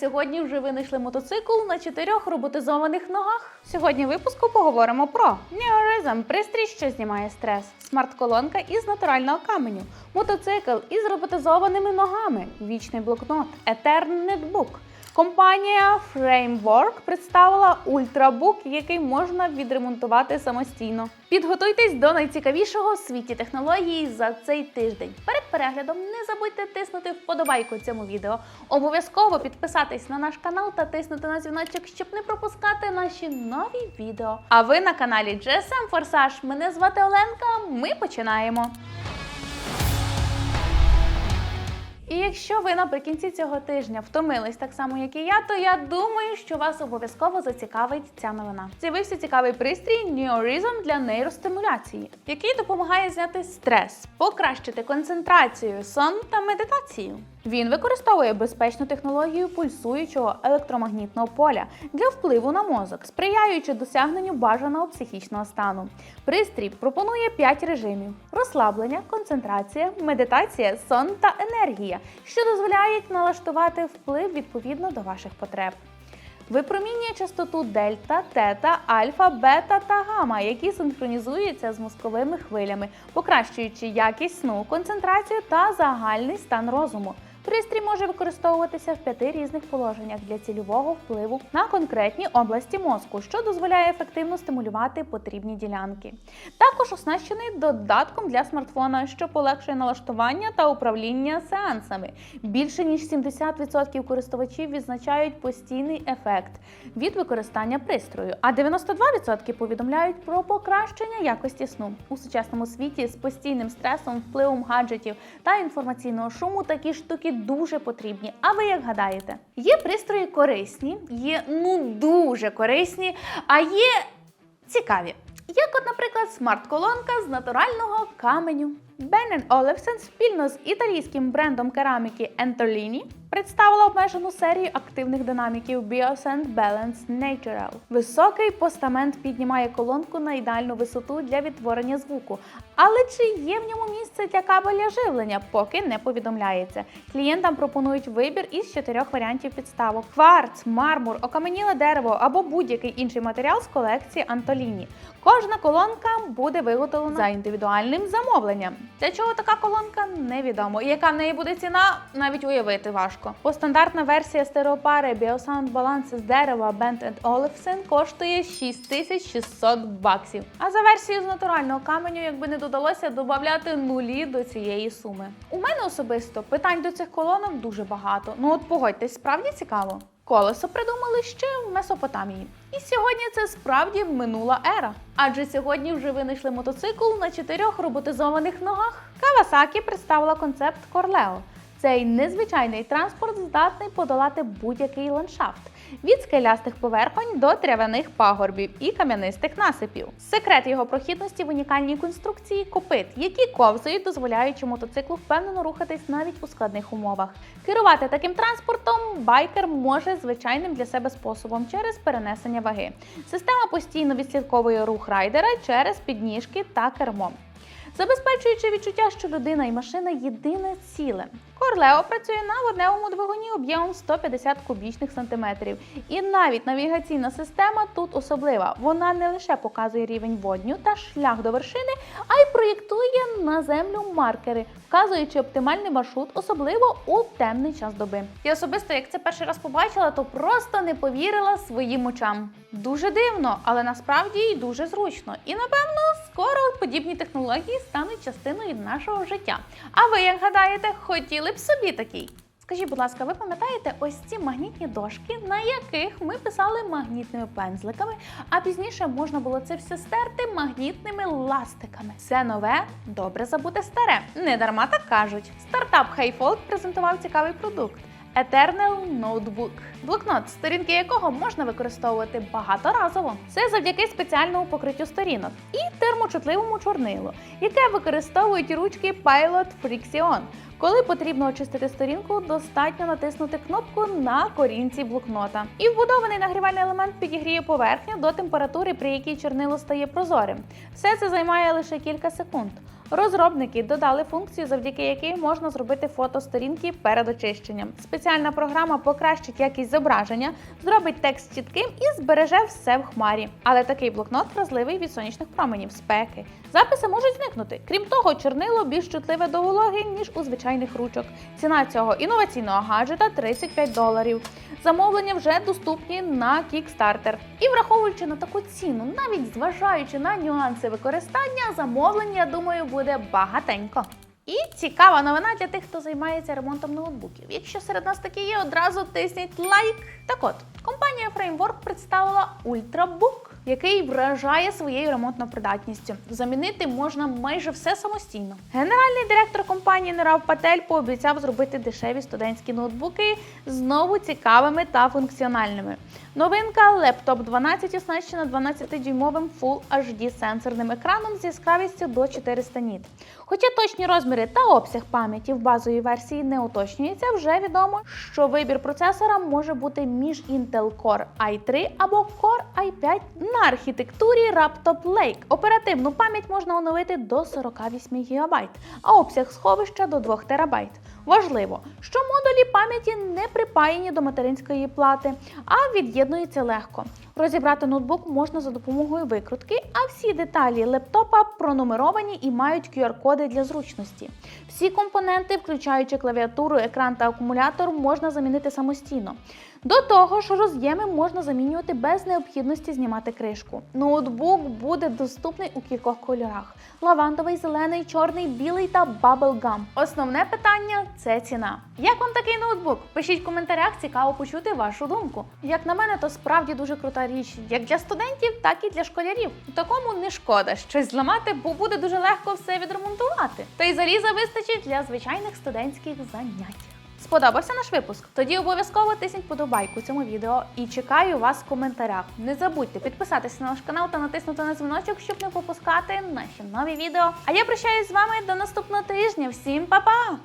Сьогодні вже винайшли мотоцикл на чотирьох роботизованих ногах. Сьогодні в випуску поговоримо про Neorism – пристрій, що знімає стрес, смарт-колонка із натурального каменю, мотоцикл із роботизованими ногами, вічний блокнот, Etern Netbook. Компанія Framework представила ультрабук, який можна відремонтувати самостійно. Підготуйтесь до найцікавішого в світі технологій за цей тиждень. Перед переглядом не забудьте тиснути вподобайку цьому відео. Обов'язково підписатись на наш канал та тиснути на дзвіночок, щоб не пропускати наші нові відео. А ви на каналі GSM Форсаж. Мене звати Оленка. Ми починаємо. Якщо ви наприкінці цього тижня втомились так само, як і я, то я думаю, що вас обов'язково зацікавить ця новина. З'явився цікавий пристрій Neorism для нейростимуляції, який допомагає зняти стрес, покращити концентрацію, сон та медитацію. Він використовує безпечну технологію пульсуючого електромагнітного поля для впливу на мозок, сприяючи досягненню бажаного психічного стану. Пристрій пропонує 5 режимів: розслаблення, концентрація, медитація, сон та енергія, що дозволяють налаштувати вплив відповідно до ваших потреб. Випромінює частоту дельта, тета, альфа, бета та гама, які синхронізуються з мозковими хвилями, покращуючи якість сну, концентрацію та загальний стан розуму. Пристрій може використовуватися в п'яти різних положеннях для цільового впливу на конкретні області мозку, що дозволяє ефективно стимулювати потрібні ділянки. Також оснащений додатком для смартфона, що полегшує налаштування та управління сеансами. Більше ніж 70% користувачів відзначають постійний ефект від використання пристрою, а 92% повідомляють про покращення якості сну у сучасному світі з постійним стресом, впливом гаджетів та інформаційного шуму. Такі штуки дуже потрібні. А ви як гадаєте? Є пристрої корисні, є ну дуже корисні, а є цікаві. Як, от, наприклад, смарт-колонка з натурального каменю. Bang Olufsen спільно з італійським брендом кераміки Entolini представила обмежену серію активних динаміків Biosend Balance Natural. Високий постамент піднімає колонку на ідеальну висоту для відтворення звуку. Але чи є в ньому місце для кабеля живлення, поки не повідомляється. Клієнтам пропонують вибір із чотирьох варіантів підставок: кварц, мармур, окаменіле дерево або будь-який інший матеріал з колекції Антоліні. Кожна колонка буде виготовлена за індивідуальним замовленням. Для чого така колонка невідомо. І яка в неї буде ціна, навіть уявити важко. Бо стандартна версія стереопари Biosound Balance з дерева Bent Olufsen коштує 6600 баксів. А за версію з натурального каменю, якби не додалося додати нулі до цієї суми. У мене особисто питань до цих колонок дуже багато. Ну от погодьтесь, справді цікаво. Колесо придумали ще в Месопотамії. І сьогодні це справді минула ера. Адже сьогодні вже винайшли мотоцикл на чотирьох роботизованих ногах. Кавасакі представила концепт Корлео. Цей незвичайний транспорт здатний подолати будь-який ландшафт від скелястих поверхонь до травяних пагорбів і кам'янистих насипів. Секрет його прохідності в унікальній конструкції копит, які ковзають, дозволяючи мотоциклу впевнено рухатись навіть у складних умовах. Керувати таким транспортом байкер може звичайним для себе способом через перенесення ваги. Система постійно відслідковує рух райдера через підніжки та кермо забезпечуючи відчуття, що людина і машина єдине ціле. Корлео працює на водневому двигуні об'ємом 150 кубічних сантиметрів. І навіть навігаційна система тут особлива. Вона не лише показує рівень водню та шлях до вершини, а й проєктує на землю маркери, вказуючи оптимальний маршрут, особливо у темний час доби. І особисто, як це перший раз побачила, то просто не повірила своїм очам. Дуже дивно, але насправді й дуже зручно. І напевно скоро подібні технології стануть частиною нашого життя. А ви як гадаєте, хотіли б собі такий? Скажіть, будь ласка, ви пам'ятаєте ось ці магнітні дошки, на яких ми писали магнітними пензликами, а пізніше можна було це все стерти магнітними ластиками. Все нове добре забути старе. Не дарма так кажуть. Стартап HeyFold презентував цікавий продукт. Eternal Notebook – блокнот, сторінки якого можна використовувати багаторазово. Це завдяки спеціальному покриттю сторінок і термочутливому чорнилу, яке використовують ручки Pilot Friction. Коли потрібно очистити сторінку, достатньо натиснути кнопку на корінці блокнота. І вбудований нагрівальний елемент підігріє поверхню до температури, при якій чорнило стає прозорим. Все це займає лише кілька секунд. Розробники додали функцію, завдяки якій можна зробити фото сторінки перед очищенням. Спеціальна програма покращить якість зображення, зробить текст чітким і збереже все в хмарі. Але такий блокнот вразливий від сонячних променів, спеки. Записи можуть зникнути. Крім того, чорнило більш чутливе до вологи, ніж у звичайних ручок. Ціна цього інноваційного гаджета 35 доларів. Замовлення вже доступні на Kickstarter. І враховуючи на таку ціну, навіть зважаючи на нюанси використання, замовлення, я думаю, буде багатенько. І цікава новина для тих, хто займається ремонтом ноутбуків. Якщо серед нас такі є, одразу тисніть лайк. Так от, компанія Framework представила Ultrabook, який вражає своєю ремонтною придатністю. Замінити можна майже все самостійно. Генеральний директор компанії Нерав Патель пообіцяв зробити дешеві студентські ноутбуки знову цікавими та функціональними. Новинка лептоп 12 оснащена 12-дюймовим Full HD сенсорним екраном з яскравістю до 400 ніт. Хоча точні розміри та обсяг пам'яті в базовій версії не уточнюється, вже відомо, що вибір процесора може бути між Intel Core i3 або Core i5 на архітектурі Raptop Lake. Оперативну пам'ять можна оновити до 48 ГБ, а обсяг сховища до 2 ТБ. Важливо, що модулі пам'яті не припаяні до материнської плати, а від'єднуються легко. Розібрати ноутбук можна за допомогою викрутки, а всі деталі лептопа пронумеровані і мають QR-коди для зручності. Всі компоненти, включаючи клавіатуру, екран та акумулятор, можна замінити самостійно. До того ж, роз'єми можна замінювати без необхідності знімати кришку. Ноутбук буде доступний у кількох кольорах: лавандовий, зелений, чорний, білий та bubblegum. Основне питання це ціна. Як вам такий ноутбук? Пишіть в коментарях, цікаво почути вашу думку. Як на мене, то справді дуже крута річ, як для студентів, так і для школярів. У Такому не шкода щось зламати, бо буде дуже легко все відремонтувати. Та й заліза вистачить для звичайних студентських занять. Сподобався наш випуск? Тоді обов'язково тисніть подобайку цьому відео і чекаю вас в коментарях. Не забудьте підписатися на наш канал та натиснути на дзвіночок, щоб не пропускати наші нові відео. А я прощаюсь з вами до наступного тижня. Всім па-па!